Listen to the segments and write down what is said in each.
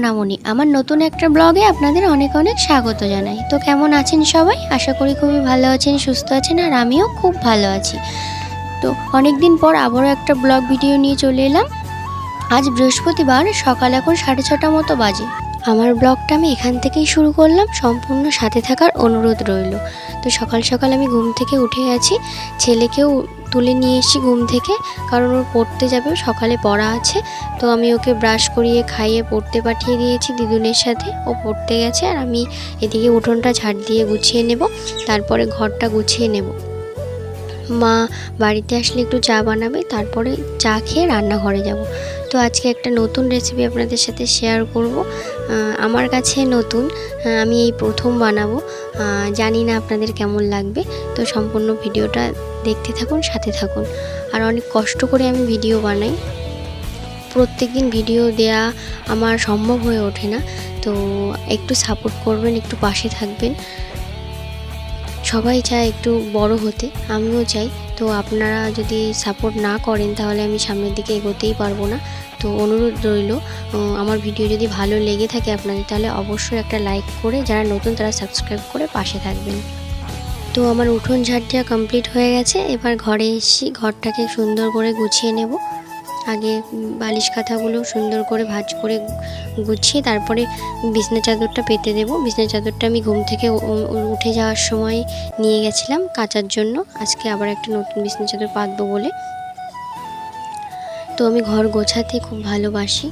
সোনামণি, আমার নতুন একটা ব্লগে আপনাদের অনেক অনেক স্বাগত জানাই। তো কেমন আছেন সবাই? আশা করি খুবই ভালো আছেন, সুস্থ আছেন, আর আমিও খুব ভালো আছি। তো অনেক দিন পর আবারও একটা ব্লগ ভিডিও নিয়ে চলে এলাম। আজ বৃহস্পতিবার, সকাল এখন সাড়ে ছটা মতো বাজে। আমার ব্লগটা আমি এখান থেকেই শুরু করলাম, সম্পূর্ণ সাথে থাকার অনুরোধ রইল। তো সকাল সকাল আমি ঘুম থেকে উঠে গেছি ছেলেকেও তুলে নিয়ে এসি ঘুম থেকে, কারণ ওর পড়তে যাবে, সকালে পড়া আছে। তো আমি ওকে ব্রাশ করিয়ে খাইয়ে পড়তে পাঠিয়ে দিয়েছি দিদুনের সাথে। ও পড়তে গেছে আর আমি এদিকে উঠোনটা ঝাড় দিয়ে গুছিয়ে নেব, তারপরে ঘরটা গুছিয়ে নেব। মা বাড়িতে আসলে একটু চা বানাবে, তারপরে চা খেয়ে রান্নাঘরে যাব। তো আজকে একটা নতুন রেসিপি আপনাদের সাথে শেয়ার করব। আমার কাছে নতুন আমি এই প্রথম বানাবো। জানি না আপনাদের কেমন লাগবে। তো সম্পূর্ণ ভিডিওটা দেখতে থাকুন, সাথে থাকুন। আর অনেক কষ্ট করে আমি ভিডিও বানাই। প্রত্যেক দিন ভিডিও দেয়া আমার সম্ভব হয়ে ওঠে না। তো একটু সাপোর্ট করবেন, একটু পাশে থাকবেন। সবাই চায় একটু বড় হতে, আমিও চাই। তো আপনারা যদি সাপোর্ট না করেন, তাহলে আমি সামনের দিকে এগোতেই পারব না। তো অনুরোধ রইল আমার ভিডিও যদি ভালো লেগে থাকে আপনাদের, তাহলে অবশ্যই একটা লাইক করে, যারা নতুন, তারা সাবস্ক্রাইব করে পাশে থাকবেন। তো আমার উঠোন ঝাড় দেওয়া কমপ্লিট হয়ে গেছে। এবার ঘরে এসেছি ঘরটাকে সুন্দর করে গুছিয়ে নেব। আগে বালিশ কাঁথাগুলো সুন্দর করে ভাঁজ করে গুছিয়ে তারপরে বিছনা চাদরটা পেতে দেবো। বিছনা চাদরটা আমি ঘুম থেকে উঠে যাওয়ার সময় নিয়ে গেছিলাম কাচার জন্য। আজকে আবার একটা নতুন বিছনা চাদর পাতবো বলে। তো আমি ঘর গোছাতে খুব ভালোবাসি।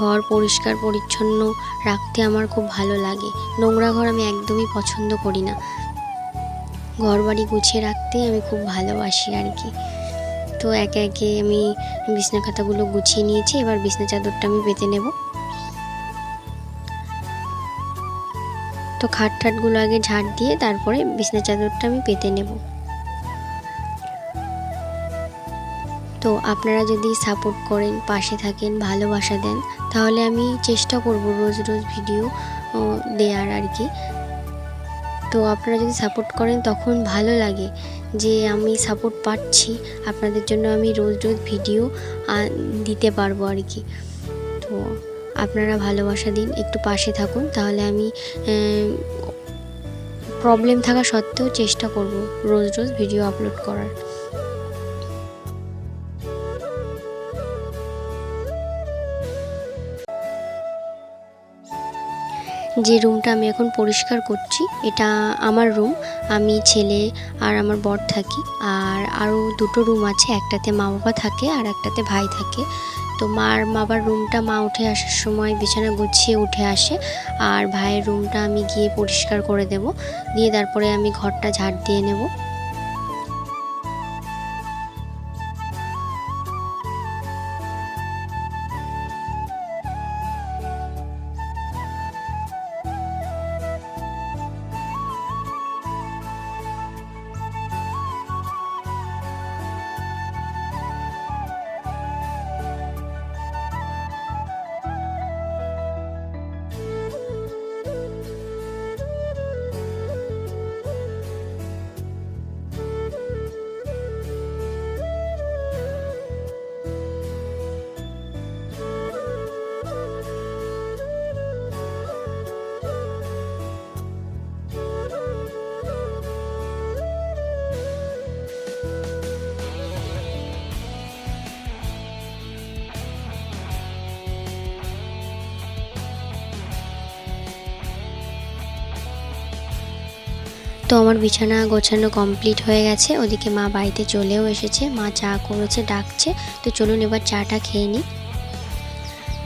ঘর পরিষ্কার, পরিচ্ছন্ন রাখতে আমার খুব ভালো লাগে। নোংরা ঘর আমি একদমই পছন্দ করি না। ঘর বাড়ি গুছিয়ে রাখতে আমি খুব ভালোবাসি আর কি। তো একে একে আমি বিছনা খাতাগুলো গুছিয়ে নিয়েছি, এবার বিছনা চাদরটা আমি পেতে নেব। তো খাট ঠাটগুলো আগে ঝাড় দিয়ে তারপরে বিছনা চাদরটা আমি পেতে নেব। তো আপনারা যদি সাপোর্ট করেন, পাশে থাকেন, ভালোবাসা দেন, তাহলে আমি চেষ্টা করব রোজ রোজ ভিডিও দেওয়ার আর কি। তো আপনারা যদি সাপোর্ট করেন, তখন ভালো লাগে যে আমি সাপোর্ট পাচ্ছি। আপনাদের জন্য আমি রোজ রোজ ভিডিও দিতে পারব আর কি। তো আপনারা ভালোবাসা দিন, একটু পাশে থাকুন। তাহলে আমি প্রবলেম থাকা সত্ত্বেও চেষ্টা করব রোজ রোজ ভিডিও আপলোড করার। যে রুমটা আমি এখন পরিষ্কার করছি, এটা আমার রুম আমি ছেলে আর আমার বর থাকি। আর আরও দুটো রুম আছে, একটাতে মা বাবা থাকে আর একটাতে ভাই থাকে। তো মার বাবার রুমটা মা উঠে আসার সময় বিছানা গুছিয়ে উঠে আসে আর ভাইয়ের রুমটা আমি গিয়ে পরিষ্কার করে দেব। দিয়ে তারপরে আমি ঘরটা ঝাড় দিয়ে নেব। তো আমার বিছানা গোছানো কমপ্লিট হয়ে গেছে। ওদিকে মা বাড়িতে চলেও এসেছে। মা চা করেছে, ডাকছে। তো চলুন এবার চাটা খেয়ে নিই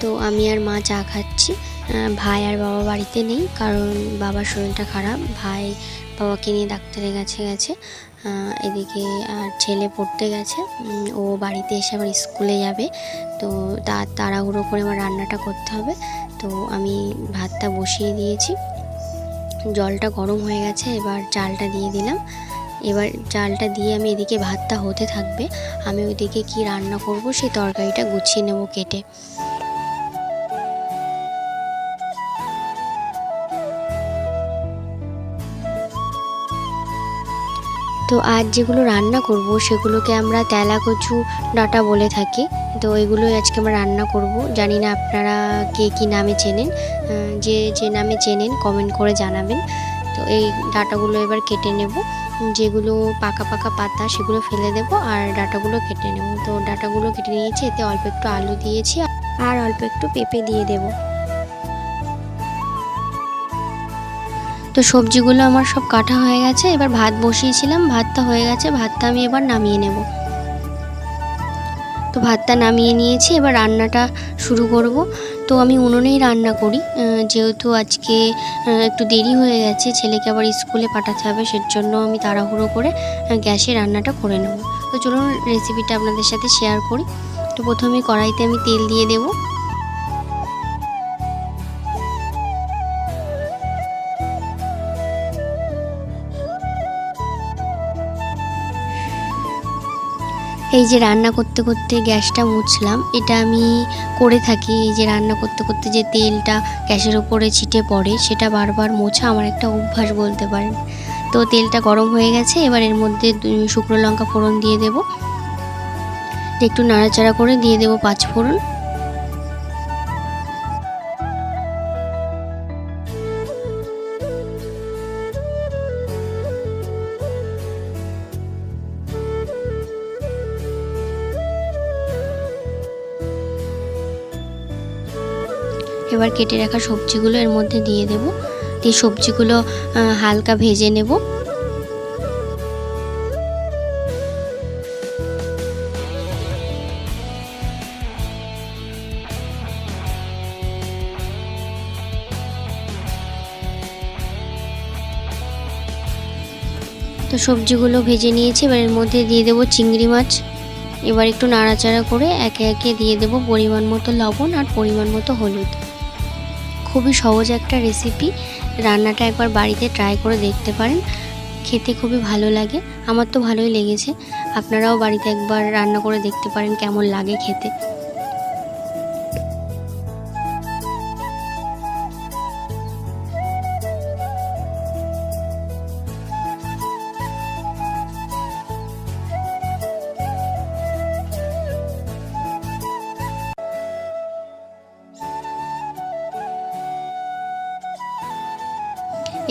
তো আমি আর মা চা খাচ্ছি। ভাই আর বাবা বাড়িতে নেই, কারণ বাবার শরীরটা খারাপ। ভাই বাবাকে নিয়ে ডাক্তারের কাছে গেছে। এদিকে আর ছেলে পড়তে গেছে। ও বাড়িতে এসে আবার স্কুলে যাবে। তো, তাড়াহুড়ো করে আমার রান্নাটা করতে হবে। তো আমি ভাতটা বসিয়ে দিয়েছি। জলটা গরম হয়ে গেছে, এবার চালটা দিয়ে দিলাম। এবার চালটা দিয়ে আমি এদিকে ভাতটা হতে থাকবে। আমি ওইদিকে কি রান্না করব সেই তরকারিটা গুছিয়ে নেব কেটে। তো আজ যেগুলো রান্না করব, সেগুলোকে আমরা তেলা কচু ডাঁটা বলে থাকি। তো এগুলোই আজকে আমরা রান্না করব। জানি না আপনারা কে কী নামে চেনেন যে যে নামে চেনেন কমেন্ট করে জানাবেন। তো এই ডাঁটাগুলো এবার কেটে নেব। যেগুলো পাকা পাকা পাতা, সেগুলো ফেলে দেব আর ডাঁটাগুলো কেটে নেব। তো ডাঁটাগুলো কেটে নিয়েছি, এতে অল্প একটু আলু দিয়েছি আর অল্প একটু পেঁপে দিয়ে দেব। তো সবজিগুলো আমার সব কাটা হয়ে গেছে, এবার ভাত বসিয়েছিলাম, ভাতটা হয়ে গেছে, ভাতটা আমি এবার নামিয়ে নেব। তো ভাতটা নামিয়ে নিয়েছি, এবার রান্নাটা শুরু করব। তো আমি উনুনেই রান্না করি যেহেতু আজকে একটু দেরি হয়ে গেছে, ছেলেকে আবার স্কুলে পাঠাতে হবে সের জন্য আমি তাড়াহুড়ো করে গ্যাসে রান্নাটা করে নেব। তো চলুন রেসিপিটা আপনাদের সাথে শেয়ার করি। তো প্রথমে কড়াইতে আমি তেল দিয়ে দেবো। এই যে রান্না করতে করতে গ্যাসটা মুছলাম, এটা আমি করে থাকি। এই যে রান্না করতে করতে যে তেলটা গ্যাসের উপরে ছিটে পড়ে, সেটা বারবার মোছা আমার একটা অভ্যাস বলতে পারেন। তো তেলটা গরম হয়ে গেছে, এবার এর মধ্যে শুকনো লঙ্কা ফোড়ন দিয়ে দেবো। একটু নাড়াচাড়া করে দিয়ে দেবো পাঁচ ফোড়ন। এবার কেটে রাখা সবজিগুলো এর মধ্যে দিয়ে দেব। দিয়ে সবজিগুলো হালকা ভেজে নেব। তো সবজিগুলো ভেজে নিয়েছি। এবার এর মধ্যে দিয়ে দেবো চিংড়ি মাছ। এবার একটু নাড়াচাড়া করে একে একে দিয়ে দেবো পরিমাণ মতো লবণ আর পরিমাণ মতো হলুদ। খুবই সহজ একটা রেসিপি রান্নাটা একবার বাড়িতে ট্রাই করে দেখতে পারেন। খেতে খুবই ভালো লাগে। আমার তো ভালোই লেগেছে। আপনারাও বাড়িতে একবার রান্না করে দেখতে পারেন কেমন লাগে খেতে।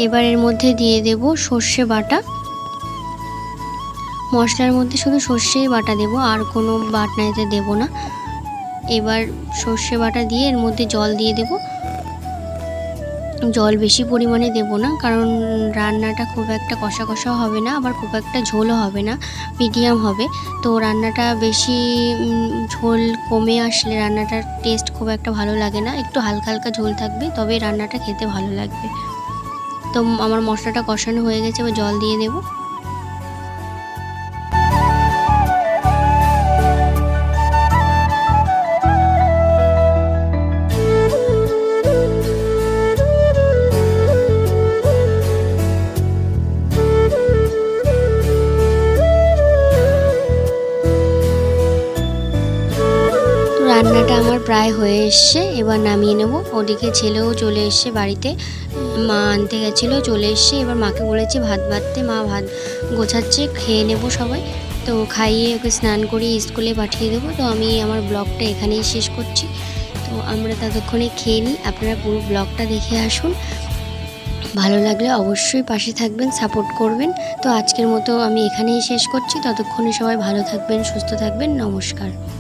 এবার এর মধ্যে দিয়ে দেব সর্ষে বাটা। মশলার মধ্যে শুধু সর্ষেই বাটা দেব, আর কোনো বাটনা এতে দেবো না। এবার সর্ষে বাটা দিয়ে এর মধ্যে জল দিয়ে দেব। জল বেশি পরিমাণে দেব না, কারণ রান্নাটা খুব একটা কষা কষাও হবে না, আবার খুব একটা ঝোলও হবে না, মিডিয়াম হবে। তো রান্নাটা বেশি ঝোল কমে আসলে রান্নাটার টেস্ট খুব একটা ভালো লাগে না। একটু হালকা হালকা ঝোল থাকবে তবে রান্নাটা খেতে ভালো লাগবে। তো আমার মশলাটা কষানো হয়ে গেছে এবার জল দিয়ে দেব। প্রায় হয়ে এসছে। এবার নামিয়ে নেব। ওদিকে ছেলেও চলে এসছে বাড়িতে। মা আনতে গেছিল, চলে এসছে। এবার মাকে বলেছি, ভাত বাড়তে, মা ভাত গোছাচ্ছে, খেয়ে নেব সবাই। তো খাইয়ে ওকে স্নান করিয়ে স্কুলে পাঠিয়ে দেবো। তো আমি আমার ব্লগটা এখানেই শেষ করছি। তো আমরা ততক্ষণে খেয়ে নিই। আপনারা পুরো ব্লগটা দেখে আসুন। ভালো লাগলে অবশ্যই পাশে থাকবেন, সাপোর্ট করবেন। তো আজকের মতো আমি এখানেই শেষ করছি। ততক্ষণে সবাই ভালো থাকবেন, সুস্থ থাকবেন। নমস্কার।